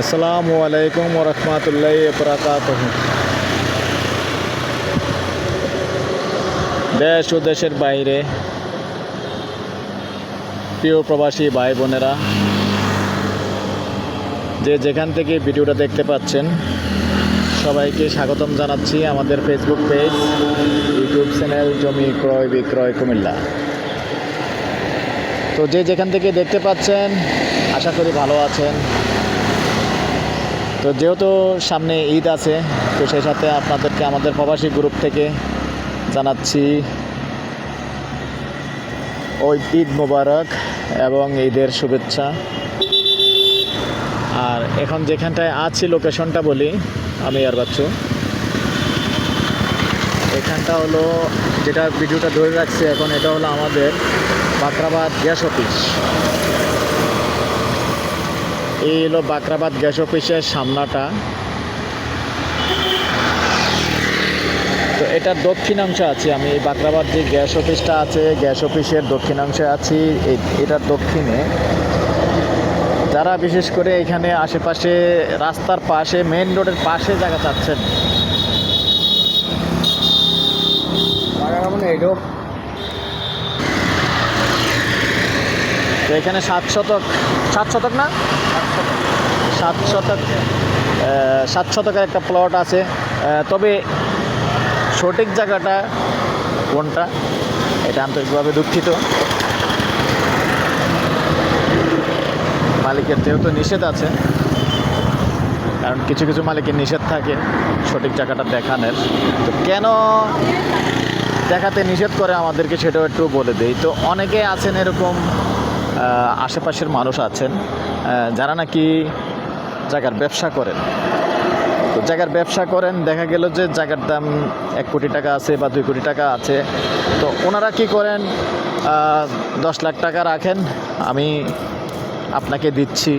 আসসালামু আলাইকুম রহমতুল্লাহ বরাকাত দেশ ও দেশের বাইরে প্রিয় প্রবাসী ভাই বোনেরা, যে যেখান থেকে ভিডিওটা দেখতে পাচ্ছেন, সবাইকে স্বাগতম জানাচ্ছি আমাদের ফেসবুক পেজ ইউটিউব চ্যানেল জমি ক্রয়, বিক্রয়, কুমিল্লা। তো যে যেখান থেকে দেখতে পাচ্ছেন, আশা করি ভালো আছেন। তো যেহেতু সামনে ঈদ আছে, তো সেই সাথে আপনাদেরকে আমাদের প্রবাসী গ্রুপ থেকে জানাচ্ছি ওই ঈদ মোবারক এবং ঈদের শুভেচ্ছা। আর এখন যেখানটায় আছি লোকেশনটা বলি, আমি আর বাচ্চু। এখানটা হলো, যেটা ভিডিওটা ধরে রাখছি এখন, এটা হলো আমাদের বাকরাবাদ গ্যাস অফিস। এই হলো বাকরাবাদ গ্যাস অফিসের সামনাটা। তো এটার দক্ষিণাংশে আছি আমি, এই বাকরাবাদ যে গ্যাস অফিসটা আছে, গ্যাস অফিসের দক্ষিণাংশে আছি এটার দক্ষিণে। যারা বিশেষ করে এখানে আশেপাশে রাস্তার পাশে মেন রোডের পাশে জায়গা চাচ্ছেন। তো এখানে সাত শতক সাত শতক না? সাত শতক সাত শতকের একটা প্লট আছে। তবে সঠিক জায়গাটা কোনটা, এটা আন্তরিকভাবে দুঃখিত। মালিকের যেহেতু নিষেধ আছে, কারণ কিছু কিছু মালিকের নিষেধ থাকে সঠিক জায়গাটা দেখানোর। তো কেন দেখাতে নিষেধ করে আমাদেরকে সেটাও একটু বলে দেই। তো অনেকে আছেন এরকম আশেপাশের মানুষ আছেন যারা নাকি জায়গার ব্যবসা করেন। তো জায়গার ব্যবসা করেন, দেখা গেল যে জায়গার দাম এক কোটি টাকা আছে বা দুই কোটি টাকা আছে। তো ওনারা কি করেন? দশ লাখ টাকা রাখেন, আমি আপনাকে দিচ্ছি।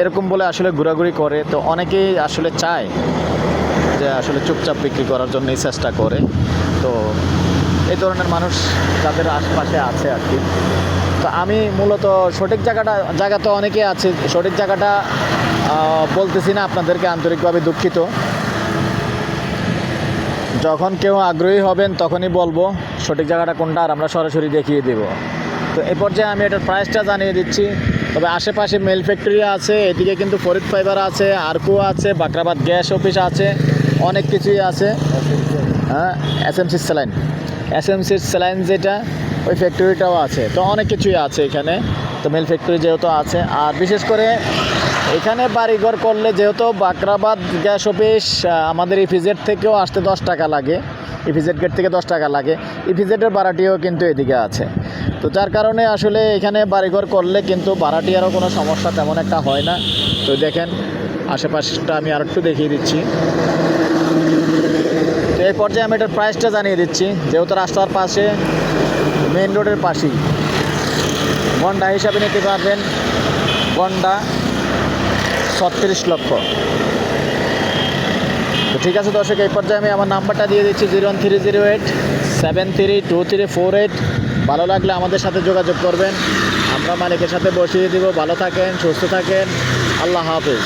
এরকম বলে আসলে ঘোরাঘুরি করে। তো অনেকেই আসলে চায় যে আসলে চুপচাপ বিক্রি করার জন্যই চেষ্টা করে। তো এই ধরনের মানুষ যাদের আশপাশে আছে আর কি। তো আমি মূলত সঠিক জায়গাটা, জায়গা তো অনেকে আছে, সঠিক জায়গাটা বলতেছি না আপনাদেরকে আন্তরিকভাবে দুঃখিত। যখন কেউ আগ্রহী হবেন তখনই বলব, সঠিক জায়গাটা কোনটা আর আমরা সরাসরি দেখিয়ে দেব। তো এ পর্যায়ে আমি এটার প্রাইসটা জানিয়ে দিচ্ছি। তবে আশেপাশে মেল ফ্যাক্টরি আছে, এদিকে কিন্তু ফরিদ ফাইবার আছে, আরকু আছে, বাকরাবাদ গ্যাস অফিস আছে, অনেক কিছুই আছে। হ্যাঁ S M C saline S M C saline যেটা, ওই ফ্যাক্টরিটাও আছে। তো অনেক কিছুই আছে এখানে। তো মেল ফ্যাক্টরি যেহেতু আছে। আর বিশেষ করে এখানে বাড়িঘর করলে যেহেতু বাকরাবাদ গ্যাস অফিস আমাদের ইফিজেড থেকেও আসতে দশ টাকা লাগে। ইফিজেড গেট থেকে দশ টাকা লাগে। ইফিজেডের ভাড়াটিও কিন্তু এদিকে আছে। তো যার কারণে আসলে এখানে বাড়িঘর করলে কিন্তু ভাড়াটিয়ারও কোনো সমস্যা তেমন একটা হয় না। তো দেখেন, আশেপাশটা আমি আর একটু দেখিয়ে দিচ্ছি। এই পর্যায়ে আমি এটার প্রাইসটা জানিয়ে দিচ্ছি। যেহেতু রাস্তার পাশে মেন রোডের পাশেই। গন্ডা হিসাবে নিতে পারবেন গন্ডা ছত্রিশ লক্ষ। তো ঠিক আছে দর্শক, এই পর্যায়ে আমি আমার নাম্বারটা দিয়ে দিচ্ছি zero one three zero eight, seven three two three four eight. ভালো লাগলে আমাদের সাথে যোগাযোগ করবেন। আমরা মালিকের সাথে বসিয়ে দিব। ভালো থাকেন, সুস্থ থাকেন। আল্লাহ হাফেজ।